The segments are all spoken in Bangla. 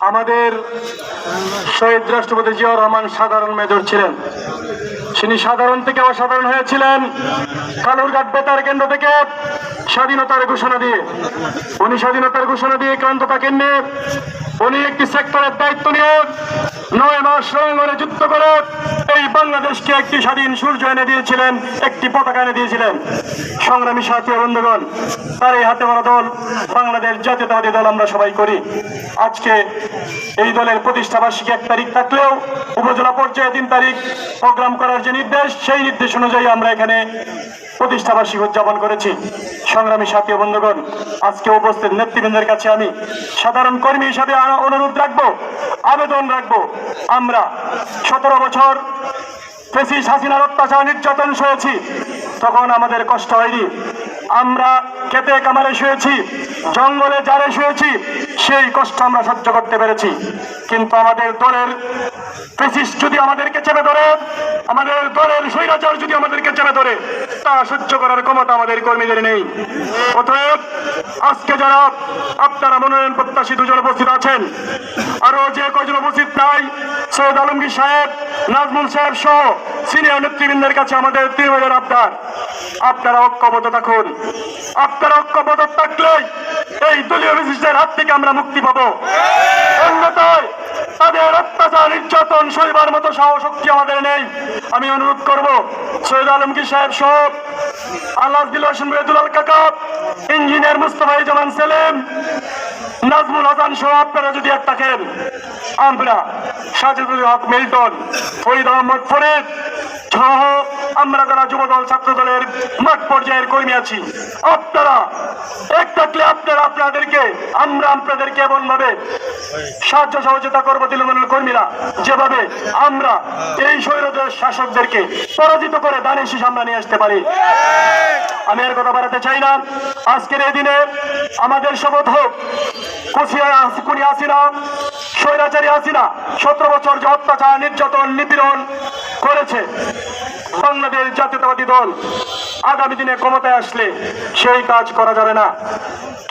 আমাদের শহীদ রাষ্ট্রপতি জিয়াউর রহমান সাধারণ মেজর ছিলেন। তিনি সাধারণ থেকে অসাধারণ হয়েছিলেন। কালুরঘাট বেতার কেন্দ্র থেকে স্বাধীনতার ঘোষণা দিয়ে, উনি স্বাধীনতার ঘোষণা দিয়ে ক্রান্ত থাকেন নিয়ে উনি একটি সেক্টরের দায়িত্ব নিয়ে নয় মাস রঙে যুদ্ধ করে এই বাংলাদেশকে একটি স্বাধীন সূর্য এনে দিয়েছিলেন, একটি পতাকা এনে দিয়েছিলেন। সংগ্রামী সাথী বন্ধুগণ তার এই হাতে মারা দল, বাংলাদেশ জাতীয়তাবাদী দল আমরা সবাই করি। আজকে এই দলের প্রতিষ্ঠা বার্ষিকী এক তারিখ থাকলেও উপজেলা পর্যায়ে তিন তারিখ প্রোগ্রাম করার যে নির্দেশ, সেই নির্দেশ অনুযায়ী আমরা এখানে প্রতিষ্ঠা বার্ষিকী উদযাপন করেছি। সংগ্রামী সাথী বন্ধুগণ, আজকে উপস্থিত নেতৃবৃন্দের কাছে আমি সাধারণ কর্মী হিসাবে অনুরোধ রাখব, আবেদন রাখব। আমরা সতেরো বছর ফেসিস হাসিনার অত্যাচার নির্যাতন সয়েছি, তখন আমাদের কষ্ট হয়নি। আমরা খেতে কামারে শুয়েছি, জঙ্গলে জারে শুয়েছি, সেই কষ্ট আমরা সহ্য করতে পেরেছি। কিন্তু আমাদের দলের ফেসিস যদি আমাদেরকে চেপে ধরে, আমাদের দলের স্বৈরাচার যদি আমাদেরকে চেপে ধরে, তা সহ্য করার ক্ষমতা আমাদের কর্মীদের নেই। অতএব, আজকে যারা আপনারা মনোনয়ন প্রত্যাশী দুজন উপস্থিত আছেন আরও যে কজন উপস্থিত নাই সৈয়দ আলমগীর সাহেব, নাজমুল সাহেব সহ সিনিয়র নেতৃবৃন্দের কাছে আমাদের তৃণমূলের আবদার। আপনারা ঐক্যবদ্ধ থাকুন। আপনারা ঐক্যবদ্ধ থাকলেই এই দলীয় বিশিষ্টের হাত থেকে আমরা মুক্তি পাবো। অন্যথায় তাদের অত্যাচার, নির্যাতন সইবার মতো সাহস শক্তি আমাদের নেই। আমি অনুরোধ করব, সৈয়দ আলমগীর সাহেব সহ আল্লাহ দিল হোসেন কাকা, ইঞ্জিনিয়ার মুস্তফা জামান সেলিম নাজমুল হাসান সহ আপনারা যদি এক থাকেন, আমরা সাজিদুল হক, মিল্টন, ফরিদ আহমদ, ফরিদ সহ আমরা যারা যুবদল ছাত্র দলের মাঠ পর্যায়ের কর্মী আছি, আপনারা এক থাকলে আপনারা আপনাদেরকে, আমরা আপনাদেরকে এমন ভাবে সাহায্য সহযোগিতা করব তৃণমূলের কর্মীরা। যেভাবে আমরা এই স্বৈরদের শাসকদেরকে পরাজিত করে দানের শীষ আমরা নিয়ে আসতে পারি। আমি আর কথা বাড়াতে চাই না। আজকের এই দিনে আমাদের শপথ হোক কুনি আসিনা। স্বৈরাচারী আসিনা। সতেরো বছর যে অত্যাচার, নির্যাতন, নিপীড়ন করেছে বাংলাদেশ জাতীয়তাবাদী দল, আগামী দিনে ক্ষমতায় আসলে সেই কাজ করা যাবে না।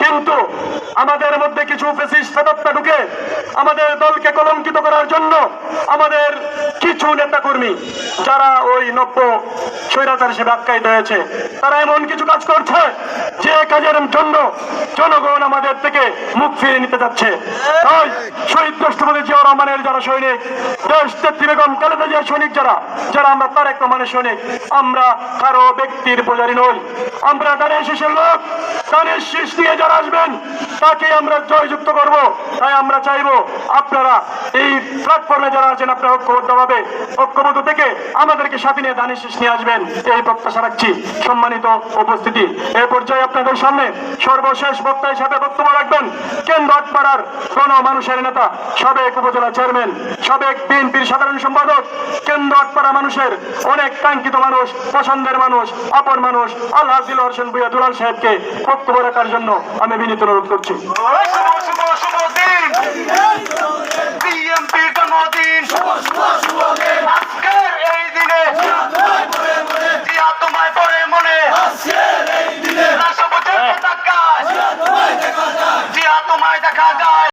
কিন্তু আমাদের মধ্যে কিছু ফেসিস্ট ঢুকে আমাদের দলকে কলঙ্কিত করার জন্য আমাদের কিছু নেতাকর্মী, যারা ওই নব্য স্বৈরাচার হিসেবে আখ্যায়িত হয়েছে, তারা এমন কিছু কাজ করছে যে কাজের জন্য জনগণ আমাদের থেকে মুখ ফিরিয়ে নিতে যাচ্ছে। তাই শহীদ রাষ্ট্রপতি জিয়া রহমানের যারা সৈনিক, দেশ নেত্রী বেগম খালেদা সৈনিক যারা যারা আমরা তারেক রহমানের সৈনিক, আমরা কারও ব্যক্তির পূজারি নই। আমরা দানের শেষের লোক দানের শীষ নিয়ে যারা আসবেন, তাকে আমরা জয়যুক্ত করব। তাই আমরা চাইব আপনারা এই প্ল্যাটফর্মে যারা আছেন, আপনারা ঐক্যবদ্ধ হবে ঐক্যবদ্ধ থেকে আমাদেরকে সাথে নিয়ে দানের শীষ নিয়ে আসবেন। এই প্রত্যাশা রাখছি। সম্মানিত উপস্থিতি। এই পর্যায়ে আপনাদের সামনে সর্বশেষ বক্তা হিসাবে বক্তব্য রাখবেন কেন্দ্র আটপাড়ার কোন মানুষের নেতা, সাবেক উপজেলা চেয়ারম্যান, সাবেক বিএনপির সাধারণ সম্পাদক কেন্দ্র আটপাড়া মানুষের অনেক কাঙ্ক্ষিত মানুষ, পছন্দের মানুষ, আপন মানুষ আল্লাহ দিল হোসেন ভুইয়া দুলাল সাহেবকে বক্তব্য রাখার জন্য আমি বিনীত অনুরোধ করছি।